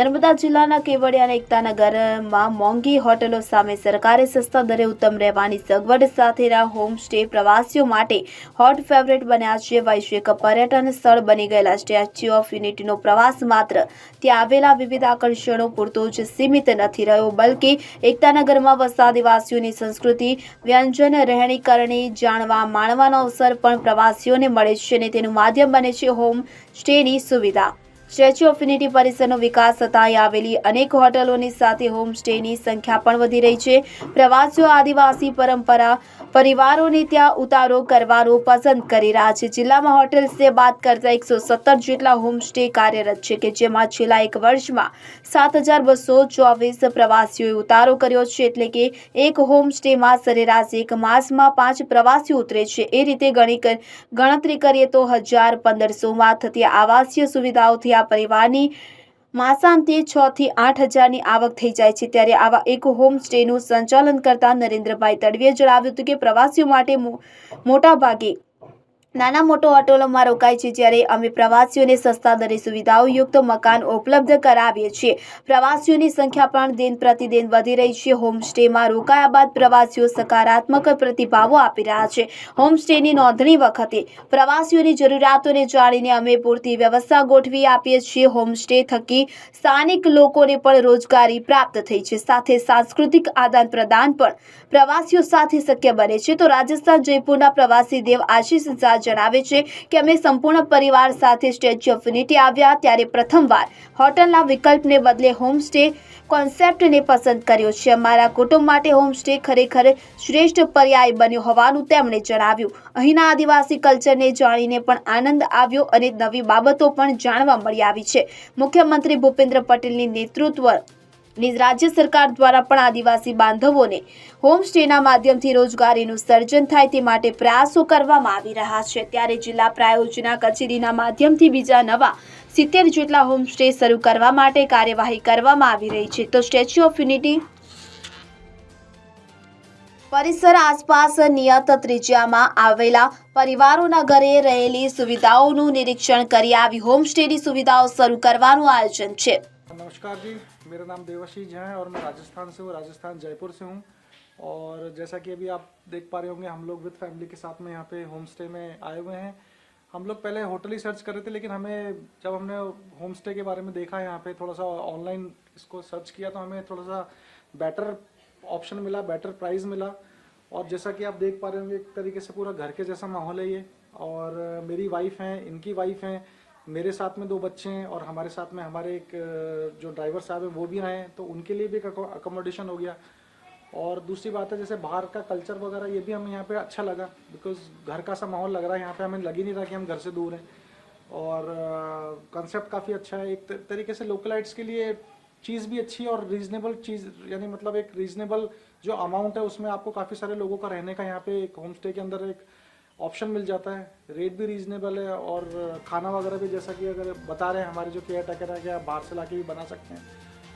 નર્મદા જિલ્લાના કેવડિયા અને એકતાનગરમાં મોંઘી હોટલો સામે સરકારે સસ્તા દરે ઉત્તમ રહેવાની સગવડ સાથેના હોમસ્ટે પ્રવાસીઓ માટે હોટ ફેવરેટ બન્યા છે. વૈશ્વિક પર્યટન સ્થળ બની ગયેલા સ્ટેચ્યુ ઓફ યુનિટીનો પ્રવાસ માત્ર ત્યાં આવેલા વિવિધ આકર્ષણો પૂરતો જ સીમિત નથી રહ્યો, બલ્કે એકતાનગરમાં વસતા આદિવાસીઓની સંસ્કૃતિ, વ્યંજન રહેણી કરણી જાણવા, માણવાનો અવસર પણ પ્રવાસીઓને મળે છે અને તેનું માધ્યમ બને છે હોમ સ્ટેની સુવિધા. સ્ટેચ્યુ ઓફ યુનિટી પરિસરનો વિકાસ થતાં આવેલી અનેક હોટલોની સાથે હોમ સ્ટેની સંખ્યા પણ વધી રહી છે. પ્રવાસીઓ આદિવાસી પરંપરા પરિવારોને ત્યાં ઉતારો કરવાનો પસંદ કરી રહ્યા છે. જિલ્લામાં હોટેલ સ્ટે બાદ કરતા એકસો સત્તર જેટલા હોમ સ્ટે કાર્યરત છે કે જેમાં છેલ્લા એક વર્ષમાં સાત હજાર બસો ચોવીસ પ્રવાસીઓએ ઉતારો કર્યો છે. એટલે કે એક હોમ સ્ટેમાં સરેરાશ એક માસમાં પાંચ પ્રવાસીઓ ઉતરે છે. એ રીતે ગણી ગણતરી કરીએ તો હજાર પંદરસોમાં થતી આવાસીય સુવિધાઓથી આ પરિવારની માસાંતે છ થી આઠ હજારની આવક થઈ જાય છે. ત્યારે આવા એક હોમ સ્ટેનું સંચાલન કરતા નરેન્દ્રભાઈ તડવીએ જણાવ્યું હતું કે પ્રવાસીઓ માટે મો- મોટા ભાગે નાના મોટો હોટલોમાં રોકાય છે જ્યારે અમે પ્રવાસીઓને સસ્તા દરે સુવિધાઓ યુક્ત મકાન ઉપલબ્ધ કરાવીએ છીએ. પ્રવાસીઓની સંખ્યા પણ દિન પ્રતિદિન વધી રહી છે. હોમસ્ટેમાં રોકાયા બાદ પ્રવાસીઓ સકારાત્મક પ્રતિભાવો આપી રહ્યા છે. હોમસ્ટેની નોંધણી વખતે પ્રવાસીઓની જરૂરિયાતોને જાણીને અમે પૂરતી વ્યવસ્થા ગોઠવી આપીએ છીએ. હોમસ્ટે થકી સ્થાનિક લોકોને પણ રોજગારી પ્રાપ્ત થઈ છે. સાથે સાંસ્કૃતિક આદાન પ્રદાન પણ પ્રવાસીઓ સાથે શક્ય બને છે. તો રાજસ્થાન જયપુરના પ્રવાસી દેવ આશીષ જણાવે છે કે અમે સંપૂર્ણ પરિવાર સાથે સ્ટેચ્યુ ઓફ યુનિટી આવ્યા ત્યારે પ્રથમવાર હોટલના વિકલ્પને બદલે હોમસ્ટે કોન્સેપ્ટને પસંદ કર્યો છે. અમારા કુટુંબ માટે હોમસ્ટે ખરેખર શ્રેષ્ઠ પર્યાય બન્યો હોવાનું તેમણે જણાવ્યું. અહીંના આદિવાસી કલ્ચરને જાણીને પણ આનંદ આવ્યો અને નવી બાબતો પણ જાણવા મળી આવી છે. મુખ્યમંત્રી ભૂપેન્દ્ર પટેલની નેતૃત્વ ની રાજ્ય સરકાર દ્વારા પણ આદિવાસી બાંધવોને હોમસ્ટેના માધ્યમથી રોજગારીનું સર્જન થાય તે માટે પ્રયાસો કરવામાં આવી રહ્યા છે. ત્યારે જિલ્લા પ્રાયોજના કચેરીના માધ્યમથી બીજા નવા સિત્તેર જેટલા હોમસ્ટે શરૂ કરવા માટે કાર્યવાહી કરવામાં આવી રહી છે. તો સ્ટેચ્યુ ઓફ યુનિટી પરિસર આસપાસ નિયત ત્રિજ્યામાં આવેલા પરિવારોના ઘરે રહેલી સુવિધાઓનું નિરીક્ષણ કરી આવી હોમસ્ટેની સુવિધાઓ શરૂ કરવાનું આયોજન છે. नमस्कार जी, मेरा नाम देवाशीष है और मैं राजस्थान से हूँ, राजस्थान जयपुर से हूँ। और जैसा कि अभी आप देख पा रहे होंगे, हम लोग विद फैमिली के साथ में यहाँ पे होम स्टे में आए हुए हैं। हम लोग पहले होटल ही सर्च कर रहे थे, लेकिन हमें जब हमने होम स्टे के बारे में देखा यहाँ पे, थोड़ा सा ऑनलाइन इसको सर्च किया तो हमें थोड़ा सा बेटर ऑप्शन मिला, बेटर प्राइस मिला। और जैसा कि आप देख पा रहे होंगे, एक तरीके से पूरा घर के जैसा माहौल है ये। और मेरी वाइफ हैं, इनकी वाइफ हैं मेरे साथ में दो बच्चे हैं और हमारे साथ में हमारे एक जो ड्राइवर साहब हैं, वो भी आए हैं तो उनके लिए भी एक अकोमोडेशन हो गया। और दूसरी बात है, जैसे बाहर का कल्चर वगैरह, ये भी हमें यहाँ पे अच्छा लगा बिकॉज़ घर का सा माहौल लग रहा है, यहाँ पे हमें लग ही नहीं रहा कि हम घर से दूर हैं। और कंसेप्ट काफ़ी अच्छा है, एक तरीके से लोकलाइट्स के लिए चीज़ भी अच्छी और रीजनेबल चीज़, यानी मतलब एक रीजनेबल जो अमाउंट है, उसमें आपको काफ़ी सारे लोगों का रहने का यहाँ पे एक होम स्टे के अंदर एक ऑप्शन मिल जाता है। रेट भी रीजनेबल है और खाना वगैरह भी जैसा कि अगर बता रहे हैं हमारे जो केयर टेकर है कि आप बाहर से ला भी बना सकते हैं।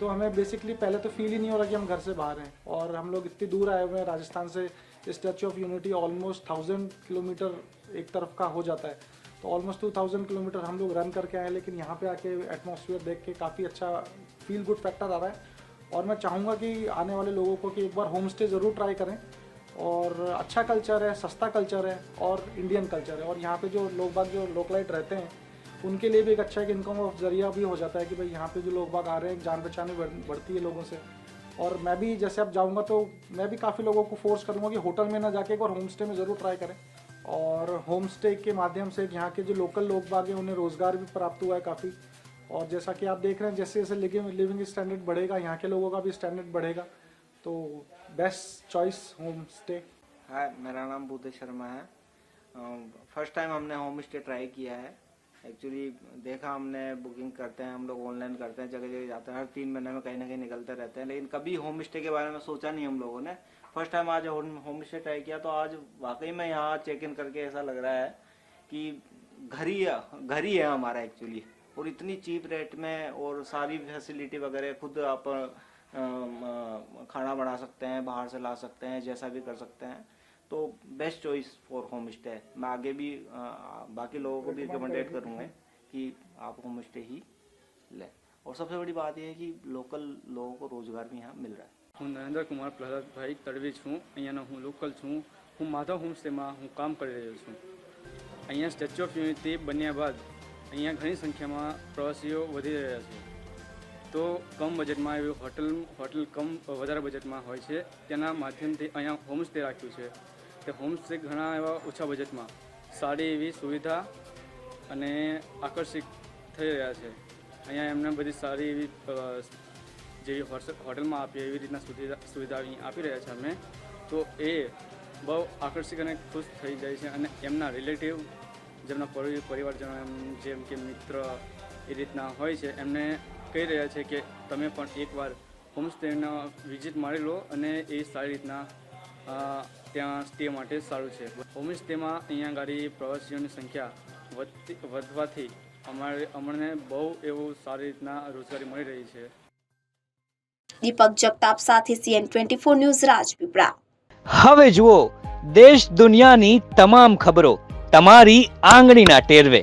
तो हमें बेसिकली पहले तो फील ही नहीं हो रहा कि हम घर से बाहर हैं और हम लोग इतनी दूर आए हुए हैं राजस्थान से। Statue of Unity almost thousand kilometre एक तरफ़ का हो जाता है। तो ऑलमोस्ट टू थाउज़ेंड किलोमीटर हम लोग रन करके आए लेकिन यहाँ पे आके एटमॉस्फेयर देख के काफ़ी अच्छा फील गुड फैक्टर आ रहा है। और मैं चाहूँगा कि आने वाले लोगों को कि एक बार होम स्टे ज़रूर ट्राई करें। और अच्छा कल्चर है, सस्ता कल्चर है और इंडियन कल्चर है। और यहाँ पे जो लोग बाग जो लोकलाइट रहते हैं, उनके लिए भी एक अच्छा एक इनकम ऑफ़ ज़रिया भी हो जाता है कि भाई यहाँ पे जो लोग बाग आ रहे हैं जान पहचान भी बढ़ती है लोगों से। और मैं भी जैसे अब जाऊँगा तो मैं भी काफ़ी लोगों को फोर्स करूँगा कि होटल में ना जाके एक बार होम स्टे में ज़रूर ट्राई करें। और होम स्टे के माध्यम से यहाँ के जो लोकल लोग बाग हैं, उन्हें रोज़गार भी प्राप्त हुआ है काफ़ी। और जैसा कि आप देख रहे हैं जैसे जैसे लिविंग लिविंग स्टैंडर्ड बढ़ेगा, यहाँ के लोगों का भी स्टैंडर्ड बढ़ेगा। तो best choice home stay hi मेरा नाम बुद्धे शर्मा है। फ़र्स्ट टाइम हमने होम स्टे ट्राई किया है। एक्चुअली देखा हमने बुकिंग करते हैं, हम लोग ऑनलाइन करते हैं जगह जगह जाते हैं, हर तीन महीने में कहीं ना कहीं निकलते रहते हैं। लेकिन कभी होम स्टे के बारे में सोचा नहीं हम लोगों ने। फ़र्स्ट टाइम आज होम स्टे ट्राई किया तो आज वाकई में यहाँ चेक इन करके ऐसा लग रहा है कि घर ही घर ही है हमारा एक्चुअली और इतनी चीप रेट में और सारी फैसिलिटी वगैरह खुद आप खाना बना सकते हैं बाहर से ला सकते हैं जैसा भी कर सकते हैं तो best choice for home stay मैं आगे भी अ, बाकी लोगों को भी रिकमेंडेड करूँगा कि आप होम स्टे ही लें और सबसे बड़ी बात यह है कि लोकल लोगों को रोजगार भी यहाँ मिल रहा है હું નરેન્દ્ર કુમાર પ્રહલાદભાઈ તડવી છું અહીંયાનો હું લોકલ છું હું માધવ હોમસ્ટેમાં હું કામ કરી રહ્યો છું અહીંયા સ્ટેચ્યુ ઓફ યુનિટી બન્યા બાદ અહીંયા ઘણી સંખ્યામાં પ્રવાસીઓ વધી રહ્યા છે તો કમ બજેટમાં એવી હોટલ હોટલ કમ વધારે બજેટમાં હોય છે. તેના માધ્યમથી અહીંયા હોમસ્ટે રાખ્યું છે. તે હોમસ્ટે ઘણા એવા ઓછા બજેટમાં. સારી એવી સુવિધા અને આકર્ષિત થઈ રહ્યા છે. અહીંયા એમને બધી સારી એવી જેવી હોટલમાં આપીએ એવી રીતના સુવિધા સુવિધા અહીંયા આપી રહ્યા છે અમે તો એ બહુ આકર્ષિત અને ખુશ થઈ જાય છે અને એમના રિલેટિવ, જેમના પરિવારજનો એમ, જેમ કે મિત્ર, એ રીતના હોય છે, એમને કહી રહ્યા છે કે તમે પણ એકવાર હોમસ્ટેનો વિઝિટ મારી લો અને એ સારી રીતના ત્યાં સ્ટે માટે સારું છે. હોમસ્ટેમાં અહીંયા ગાડી પ્રવાસીઓની સંખ્યા વધતી વધવાથી અમારે અમને બહુ એવું સારી રીતના રોજગારી મળી રહી છે. દીપક જગતાપ સાથે CN twenty four news Rajpipla. હવે જુઓ દેશ દુનિયાની તમામ ખબરો તમારી આંગળીના ટેરવે.